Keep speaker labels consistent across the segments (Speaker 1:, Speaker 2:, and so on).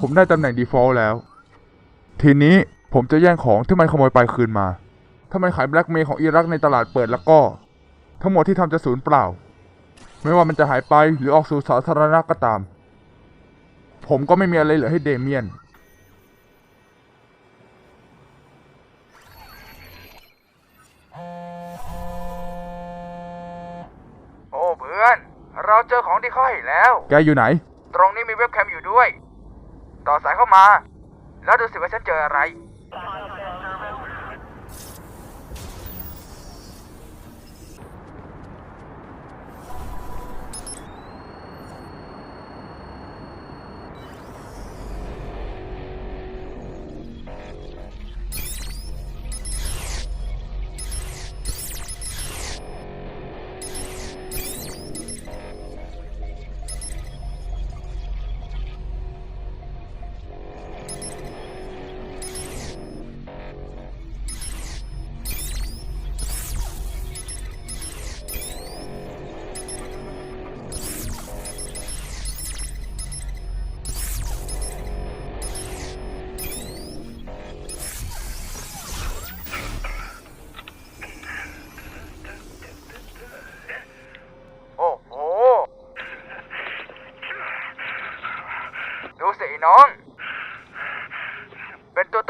Speaker 1: ผมได้ตำแหน่ง default แล้ว ทีนี้ผมจะแย่งของที่มันขโมยไปคืนมา ถ้ามันขายแบล็กเมย์ของอิรักในตลาดเปิดแล้วก็ ทั้งหมดที่ทำจะสูญเปล่า ไม่ว่ามันจะหายไปหรือออกสู่สาธารณะก็ตาม ผมก็ไม่มีอะไรเหลือให้เดเมียน
Speaker 2: โอ้เพื่อน เราเจอของที่เขาให้แล้ว
Speaker 1: แกอยู่ไหน
Speaker 2: ตรงนี้มีเว็บแคมอยู่ด้วย ต่อสายเข้ามา แล้วดูสิว่าฉันเจออะไร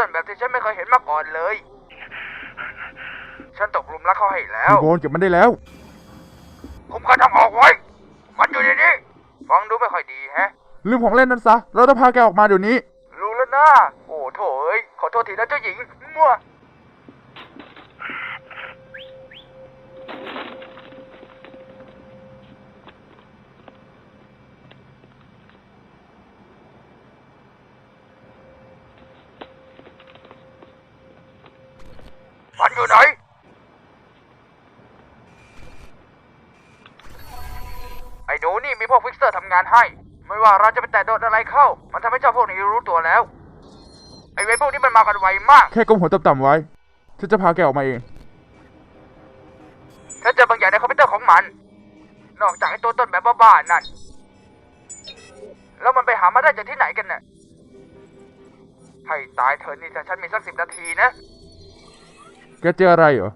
Speaker 2: นตัวตนแบบที่ฉันไม่เคยเห็นมาก่อนเลย ฉันตกหลุมรักเขาให้แล้ว
Speaker 1: พี่โบนเก็บมันได้แล้ว
Speaker 2: ผมก็ทำออกไว้ มันอยู่ในนี้ฟังดูไม่ค่อยดีแฮะ
Speaker 1: ลืมของเล่นนั้นซะ เราต้องพาแกออกมาเดี๋ยวนี้
Speaker 2: รู้แล้วนะ โอ้โถเอ้ยขอโทษทีนะเจ้าหญิงมั่ว อยู่ไหน ไอ้หนูนี่มีพวกฟิกเซอร์ทำงานให้ ไม่ว่าเราจะไปแตะโดนอะไรเข้า มันทำให้เจ้าพวกนี้รู้ตัวแล้ว ไอ้เวรพวกนี้มันมากันไวมาก
Speaker 1: แค่ก้มหัวต่ำๆไว้ ฉันจะพาแกออกมาเอง
Speaker 2: ถ้าเจอบางอย่างในคอมพิวเตอร์ของมัน นอกจากไอ้ตัวต้นแบบบ้าๆนั่น แล้วมันไปหามาได้จากที่ไหนกันน่ะให้ตายเถอะนี่ถ้าฉันมีสักสิบนาทีนะ
Speaker 1: แกเจออะไรเหรอ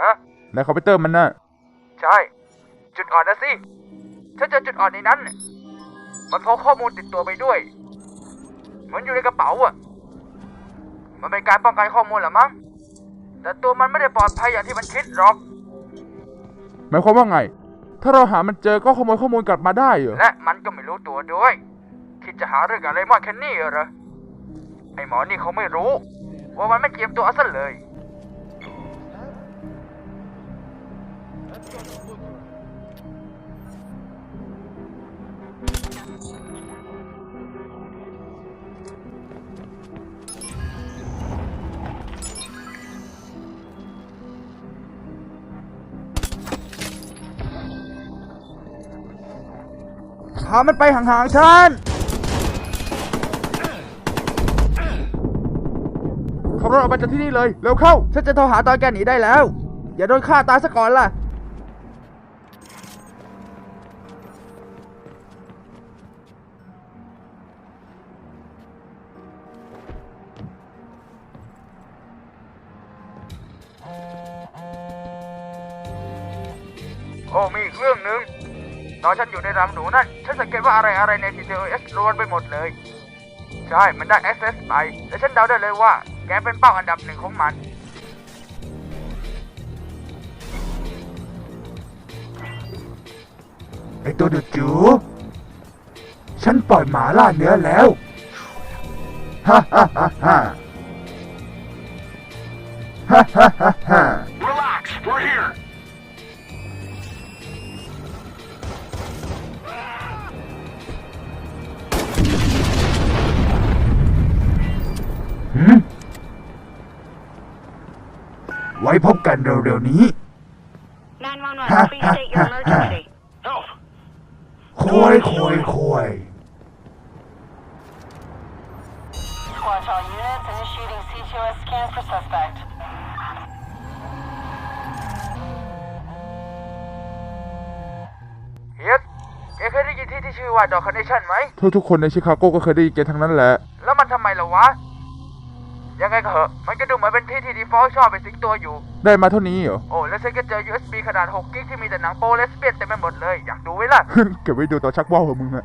Speaker 2: ฮะ
Speaker 1: ในคอมพิวเตอร์มันน่ะ
Speaker 2: ใช่ จุดอ่อนนะสิฉันเจอจุดอ่อนในนั้น มันพกข้อมูลติดตัวไปด้วย เหมือนอยู่ในกระเป๋าอะ มันเป็นการป้องกันข้อมูลเหรอมั้ง แต่ตัวมันไม่ได้ปลอดภัยอย่างที่มันคิดหรอก
Speaker 1: หมายความว่าไง ถ้าเราหามันเจอก็ขโมยข้อมูลกลับมาได้เหรอ
Speaker 2: และมันก็ไม่รู้ตัวด้วย คิดจะหาเรื่องอะไรมากแค่นี้เหรอ ไอหมอนี่เขาไม่รู้ ว่ามันไม่เจียมตัวซะเลย
Speaker 1: พามันไปห่างๆฉันขับรถออกไปจากที่นี่เลย เร็วเข้า
Speaker 2: ฉันจะโทรหาตอนแกหนีได้แล้ว อย่าโดนฆ่าตายซะก่อนล่ะ อ้มีอีกเรื่องหนึ่งตอนฉันอยู่ในรังหนูนั่น ฉันสังเกตว่าอะไรอะไรใน TTOS รวนไปหมดเลย ใช่ มันได้ access ไปแต่ฉันเดาได้เลยว่า แกเป็นเป้าอันดับหนึ่งของมัน
Speaker 1: ไอตัวดุจูฉันปล่อยหมาล่าเนื้อแล้ว ฮ่าฮ่าฮ่าฮ่าฮ่าฮ่าฮ่า ไว้พบกันเร็วๆนี้
Speaker 3: 911, please state your emergency.
Speaker 4: Help!
Speaker 1: ควยควยควย
Speaker 3: Squad all units initiating CTOS scan for suspect.
Speaker 2: เฮียสแกเคยได้ยินที่ที่ชื่อว่าดอกคาร์เนชั่นไหม
Speaker 1: ทุกๆคนในชิคาโกก็เคยได้ยินแกทั้งนั้นแหละ
Speaker 2: อนทำไมล่ะวะ ยังไงก็เหอะ มันก็ดูเหมือนเป็นที่ที่ดีฟอลชอบไปสิงตัวอยู่
Speaker 1: ได้มาเท่านี้เหรอ
Speaker 2: โอ้แล้วฉันก็เจอ USB ขนาด 6 กิกที่มีแต่หนังโปเลสเปียนเต็มไปหมดเลย อยากดูไหมล่ะ
Speaker 1: เก็บไว้ดูตอนชักว่าวของมึงอะ